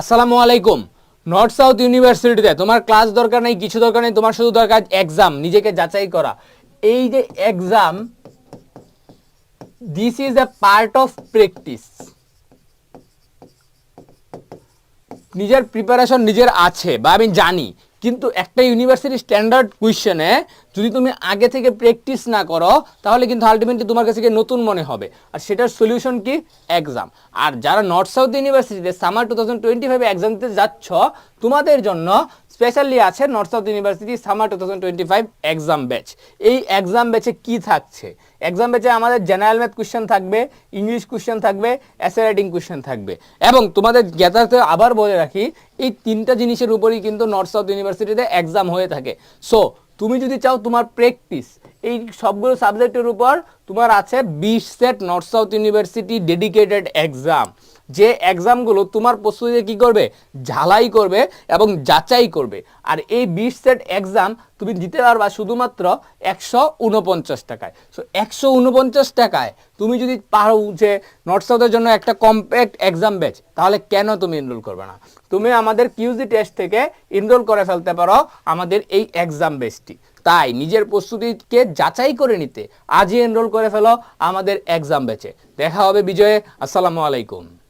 আসসালামু আলাইকুম। North South ইউনিভার্সিটিতে তোমার ক্লাস দরকার নেই, কিছু দরকার নেই, তোমার শুধু দরকার এক্সাম নিজেকে যাচাই করা। এই যে exam this is a part of practice নিজের প্রিপারেশন নিজের আছে, বা আমি জানি। কিন্তু একটা ইউনিভার্সিটি স্ট্যান্ডার্ড কুয়েশনে যদি তুমি আগে থেকে প্র্যাকটিস না করো, তাহলে কিন্তু আলটিমেটলি তোমার কাছে নতুন মনে হবে। আর সেটার সলিউশন কি? এক্সাম আর যারা নর্থ সাউথ ইউনিভার্সিটিতে সামার টু থাউজেন্ড টোয়েন্টি ফাইভে এক্সাম দিতে যাচ্ছ তোমাদের জন্য স্পেশালি আছে North South University summer two thousand twenty five exam batch এই এক্সাম ব্যাচে কী থাকছে? এক্সাম ব্যাচে আমাদের জেনারেল ম্যাথ কোশ্চেন থাকবে ইংলিশ কোশ্চেন থাকবে অ্যাসে রাইটিং কোশ্চেন থাকবে। এবং তোমাদের জ্ঞাতার্থে আবার বলে রাখি, এই তিনটা জিনিসের উপরই কিন্তু নর্থ সাউথ ইউনিভার্সিটিতে এক্সাম হয়ে থাকে। সো তুমি যদি চাও তোমার প্র্যাকটিস এই সবগুলো সাবজেক্টের উপর তোমার আছে বিশ set North South University dedicated exam যে এক্সামগুলো তোমার প্রস্তুতিতে কী করবে? ঝালাই করবে এবং যাচাই করবে। আর এই বিশ সেট এক্সাম তুমি দিতে পারবা শুধুমাত্র একশো উনপঞ্চাশ টাকায়। সো একশো উনপঞ্চাশ টাকায় তুমি যদি পারো যে নর্থ সাউথের জন্য একটা কম্প্যাক্ট এক্সাম ব্যাচ তাহলে কেন তুমি এনরোল করবে না? তুমি আমাদের কিউজি টেস্ট থেকে এনরোল করে ফেলতে পারো আমাদের এই এক্সাম ব্যাচটি তাই নিজের প্রস্তুতিকে যাচাই করে নিতে আজই এনরোল করে ফেলো আমাদের এক্সাম ব্যাচে দেখা হবে বিজয়ে। আসসালামু আলাইকুম।